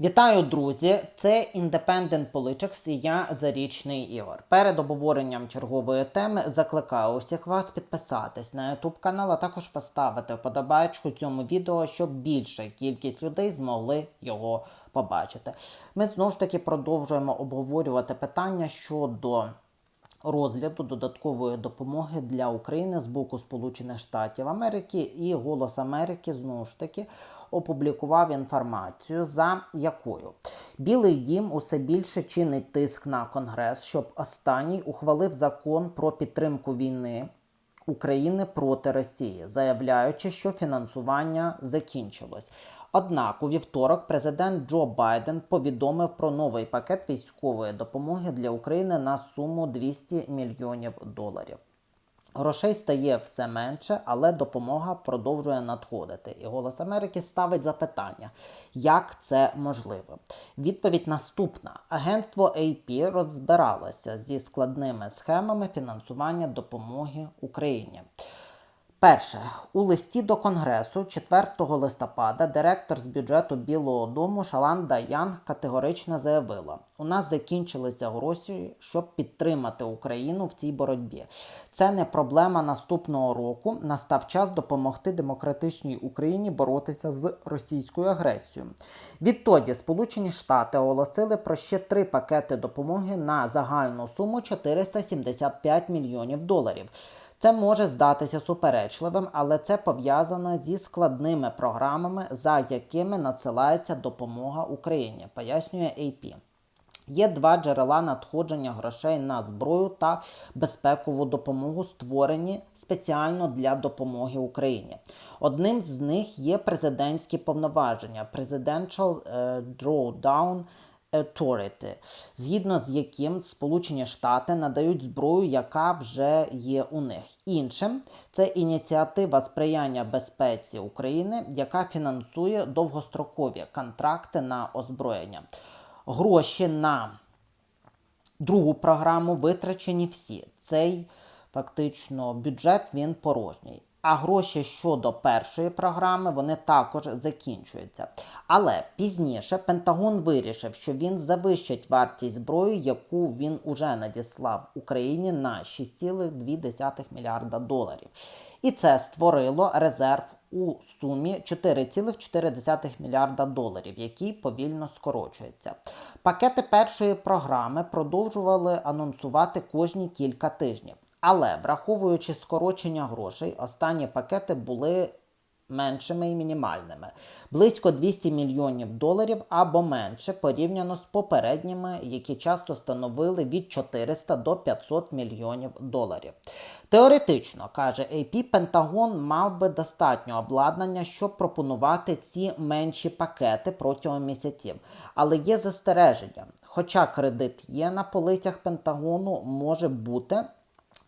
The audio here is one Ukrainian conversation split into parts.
Вітаю, друзі! Це Independent Politics і я Зарічний Ігор. Перед обговоренням чергової теми закликаю усіх вас підписатись на YouTube канал, а також поставити вподобайку цьому відео, щоб більша кількість людей змогли його побачити. Ми знову ж таки продовжуємо обговорювати питання щодо розгляду додаткової допомоги для України з боку Сполучених Штатів Америки і Голос Америки знову ж таки опублікував інформацію, за якою Білий Дім усе більше чинить тиск на Конгрес, щоб останній ухвалив закон про підтримку війни. України проти Росії, заявляючи, що фінансування закінчилось. Однак у вівторок президент Джо Байден повідомив про новий пакет військової допомоги для України на суму 200 мільйонів доларів. Грошей стає все менше, але допомога продовжує надходити. І голос Америки ставить запитання, як це можливо. Відповідь наступна: агентство AP розбиралося зі складними схемами фінансування допомоги Україні. Перше, у листі до Конгресу 4 листопада директор з бюджету Білого Дому Шаланда Янг категорично заявила: у нас закінчилися гроші, щоб підтримати Україну в цій боротьбі. Це не проблема наступного року. Настав час допомогти демократичній Україні боротися з російською агресією. Відтоді Сполучені Штати оголосили про ще три пакети допомоги на загальну суму 475 мільйонів доларів. Це може здатися суперечливим, але це пов'язано зі складними програмами, за якими надсилається допомога Україні, пояснює AP. Є два джерела надходження грошей на зброю та безпекову допомогу, створені спеціально для допомоги Україні. Одним з них є президентські повноваження Presidential е, Drawdown Authority, згідно з яким Сполучені Штати надають зброю, яка вже є у них. Іншим це ініціатива сприяння безпеці України, яка фінансує довгострокові контракти на озброєння. Гроші на другу програму витрачені всі. Цей фактично бюджет він порожній. А гроші щодо першої програми вони також закінчуються. Але пізніше Пентагон вирішив, що він завищить вартість зброї, яку він уже надіслав Україні на 6,2 мільярда доларів. І це створило резерв у сумі 4,4 мільярда доларів, який повільно скорочується. Пакети першої програми продовжували анонсувати кожні кілька тижнів. Але враховуючи скорочення грошей, останні пакети були меншими і мінімальними. Близько 200 мільйонів доларів або менше порівняно з попередніми, які часто становили від 400 до 500 мільйонів доларів. Теоретично, каже AP, Пентагон мав би достатньо обладнання, щоб пропонувати ці менші пакети протягом місяців. Але є застереження. Хоча кредит є на полицях Пентагону, може бути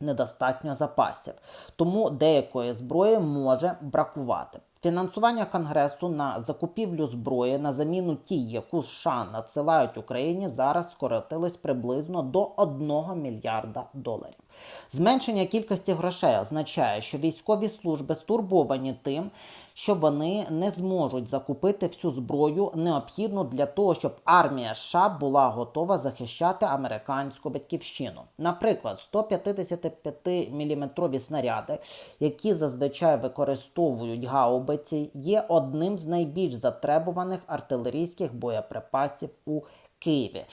недостатньо запасів, тому деякої зброї може бракувати. Фінансування Конгресу на закупівлю зброї на заміну тій, яку США надсилають Україні, зараз скоротилось приблизно до 1 мільярда доларів. Зменшення кількості грошей означає, що військові служби стурбовані тим, що вони не зможуть закупити всю зброю, необхідну для того, щоб армія США була готова захищати американську батьківщину. Наприклад, 155 мм снаряди, які зазвичай використовують гаубиці, є одним з найбільш затребуваних артилерійських боєприпасів у Києві.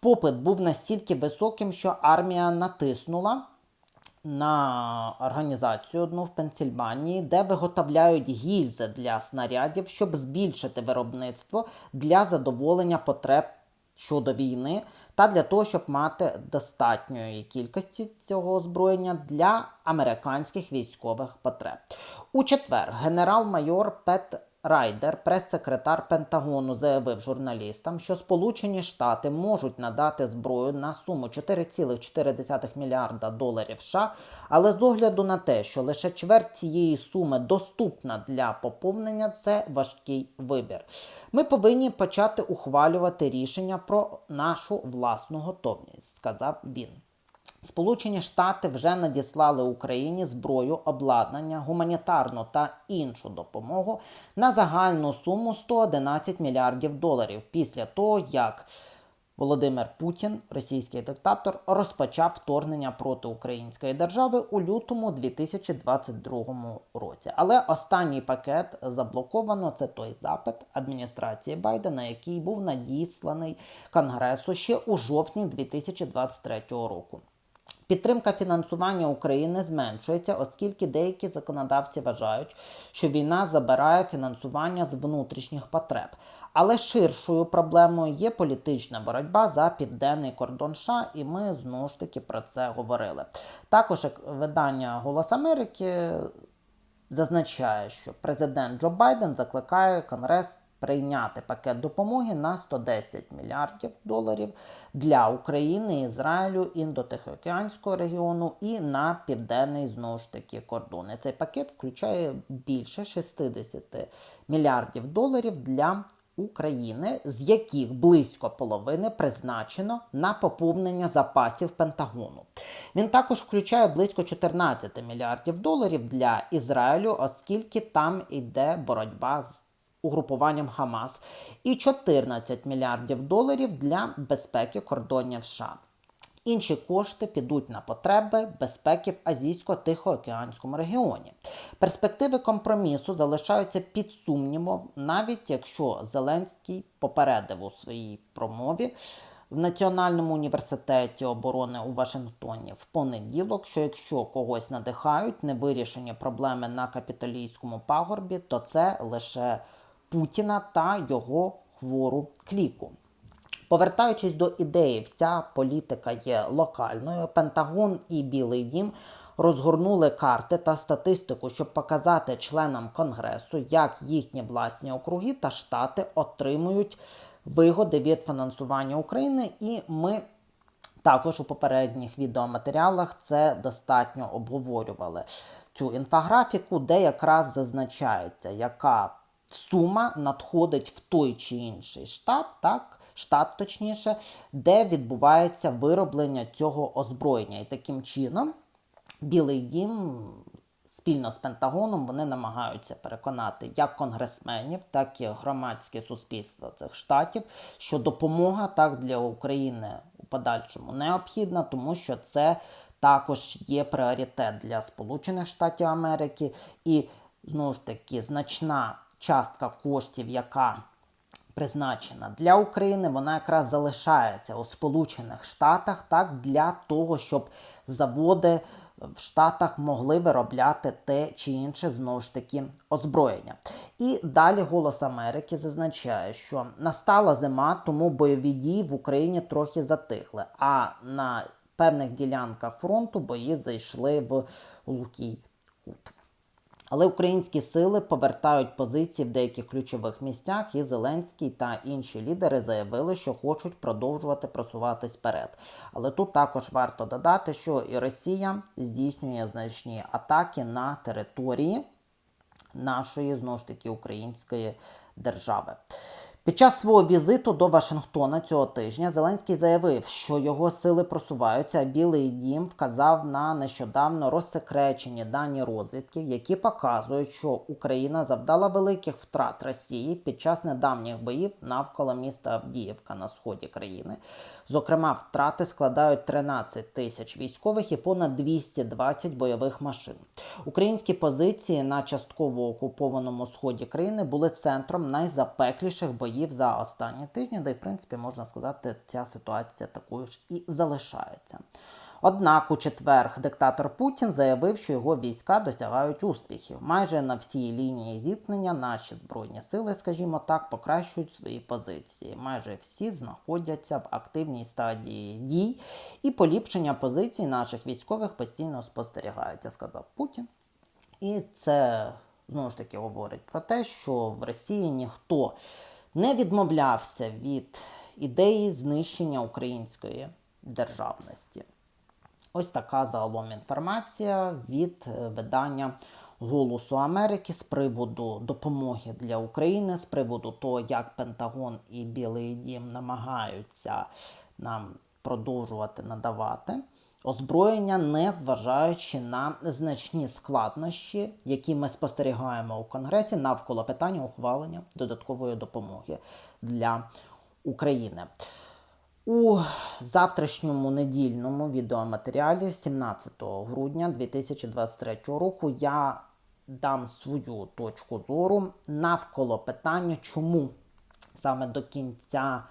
Попит був настільки високим, що армія натиснула на організацію одну в Пенсільванії, де виготовляють гільзи для снарядів, щоб збільшити виробництво для задоволення потреб щодо війни та для того, щоб мати достатньої кількості цього озброєння для американських військових потреб. У четвер генерал-майор Пет Райдер, прес-секретар Пентагону, заявив журналістам, що Сполучені Штати можуть надати зброю на суму 4,4 мільярда доларів США, але з огляду на те, що лише чверть цієї суми доступна для поповнення, це важкий вибір. Ми повинні почати ухвалювати рішення про нашу власну готовність, сказав він. Сполучені Штати вже надіслали Україні зброю, обладнання, гуманітарну та іншу допомогу на загальну суму 111 мільярдів доларів після того, як Володимир Путін, російський диктатор, розпочав вторгнення проти української держави у лютому 2022 році. Але останній пакет заблоковано. Це той запит адміністрації Байдена, який був надісланий Конгресу ще у жовтні 2023 року. Підтримка фінансування України зменшується, оскільки деякі законодавці вважають, що війна забирає фінансування з внутрішніх потреб. Але ширшою проблемою є політична боротьба за південний кордон США, і ми знову ж таки про це говорили. Також видання Голос Америки зазначає, що президент Джо Байден закликає Конгрес прийняти пакет допомоги на 110 мільярдів доларів для України, Ізраїлю, індотихоокеанського регіону і на південний знову ж таки кордони. Цей пакет включає більше 60 мільярдів доларів для України, з яких близько половини призначено на поповнення запасів Пентагону. Він також включає близько 14 мільярдів доларів для Ізраїлю, оскільки там йде боротьба з угрупуванням Хамас, і 14 мільярдів доларів для безпеки кордонів США. Інші кошти підуть на потреби безпеки в Азійсько-Тихоокеанському регіоні. Перспективи компромісу залишаються під сумнівом, навіть якщо Зеленський попередив у своїй промові в Національному університеті оборони у Вашингтоні в понеділок, що якщо когось надихають невирішені проблеми на капітолійському пагорбі, то це лише Путіна та його хвору кліку. Повертаючись до ідеї, вся політика є локальною. Пентагон і Білий Дім розгорнули карти та статистику, щоб показати членам Конгресу, як їхні власні округи та штати отримують вигоди від фінансування України. І ми також у попередніх відеоматеріалах це достатньо обговорювали цю інфографіку, де якраз зазначається, яка сума надходить в той чи інший штаб, так, штат точніше, де відбувається вироблення цього озброєння. І таким чином Білий дім спільно з Пентагоном вони намагаються переконати як конгресменів, так і громадське суспільство цих штатів, що допомога так для України у подальшому необхідна, тому що це також є пріоритет для Сполучених Штатів Америки і знову ж таки значна частка коштів, яка призначена для України, вона якраз залишається у Сполучених Штатах так для того, щоб заводи в Штатах могли виробляти те чи інше знову ж таки озброєння. І далі Голос Америки зазначає, що настала зима, тому бойові дії в Україні трохи затихли. А на певних ділянках фронту бої зайшли в Лукій Кут. Але українські сили повертають позиції в деяких ключових місцях, і Зеленський та інші лідери заявили, що хочуть продовжувати просуватись вперед. Але тут також варто додати, що і Росія здійснює значні атаки на території нашої знову ж таки української держави. Під час свого візиту до Вашингтона цього тижня Зеленський заявив, що його сили просуваються. Білий дім вказав на нещодавно розсекречені дані розвідки, які показують, що Україна завдала великих втрат Росії під час недавніх боїв навколо міста Авдіївка на сході країни. Зокрема, втрати складають 13 тисяч військових і понад 220 бойових машин. Українські позиції на частково окупованому сході країни були центром найзапекліших боїв за останні тижні, де, в принципі, можна сказати, ця ситуація такою ж і залишається. Однак у четвер диктатор Путін заявив, що його війська досягають успіхів. Майже на всій лінії зіткнення наші збройні сили, скажімо так, покращують свої позиції. Майже всі знаходяться в активній стадії дій, і поліпшення позицій наших військових постійно спостерігається, сказав Путін. І це знову ж таки говорить про те, що в Росії ніхто не відмовлявся від ідеї знищення української державності. Ось така загалом інформація від е, видання Голосу Америки з приводу допомоги для України, з приводу того, як Пентагон і Білий Дім намагаються нам продовжувати надавати озброєння, не зважаючи на значні складнощі, які ми спостерігаємо у Конгресі навколо питання ухвалення додаткової допомоги для України. У завтрашньому недільному відеоматеріалі 17 грудня 2023 року я дам свою точку зору навколо питання, чому саме до кінця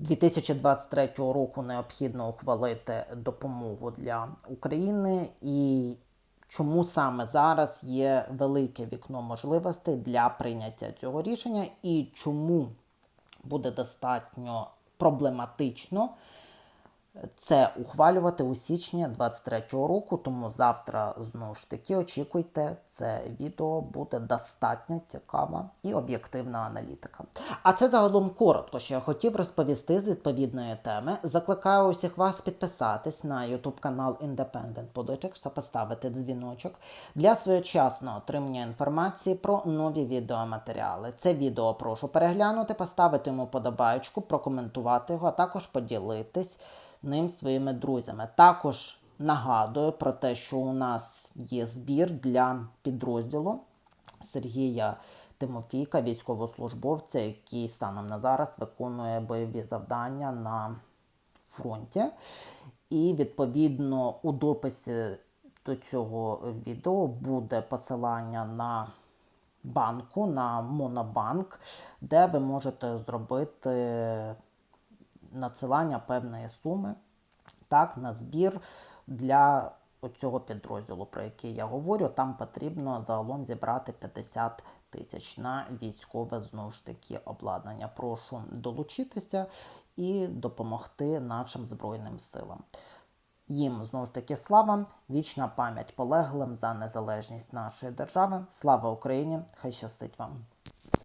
2023 року необхідно ухвалити допомогу для України. І чому саме зараз є велике вікно можливостей для прийняття цього рішення, і чому буде достатньо проблематично це ухвалювати у січні 23-го року. Тому завтра знову ж таки очікуйте, це відео буде достатньо цікава і об'єктивна аналітика. А це загалом коротко, що я хотів розповісти з відповідної теми. Закликаю усіх вас підписатись на YouTube канал Independent Politics та поставити дзвіночок для своєчасного отримання інформації про нові відеоматеріали. Це відео прошу переглянути, поставити йому подобаєчку, прокоментувати його, а також поділитись ним своїми друзями. Також нагадую про те, що у нас є збір для підрозділу Сергія Тимофійка, військовослужбовця, який станом на зараз виконує бойові завдання на фронті. І відповідно у дописі до цього відео буде посилання на банку, на Монобанк, де ви можете зробити надсилання певної суми так, на збір для цього підрозділу, про який я говорю. Там потрібно загалом зібрати 50 тисяч на військове знову ж таки обладнання. Прошу долучитися і допомогти нашим Збройним силам. Їм знову ж таки слава, вічна пам'ять полеглим за незалежність нашої держави. Слава Україні! Хай щастить вам!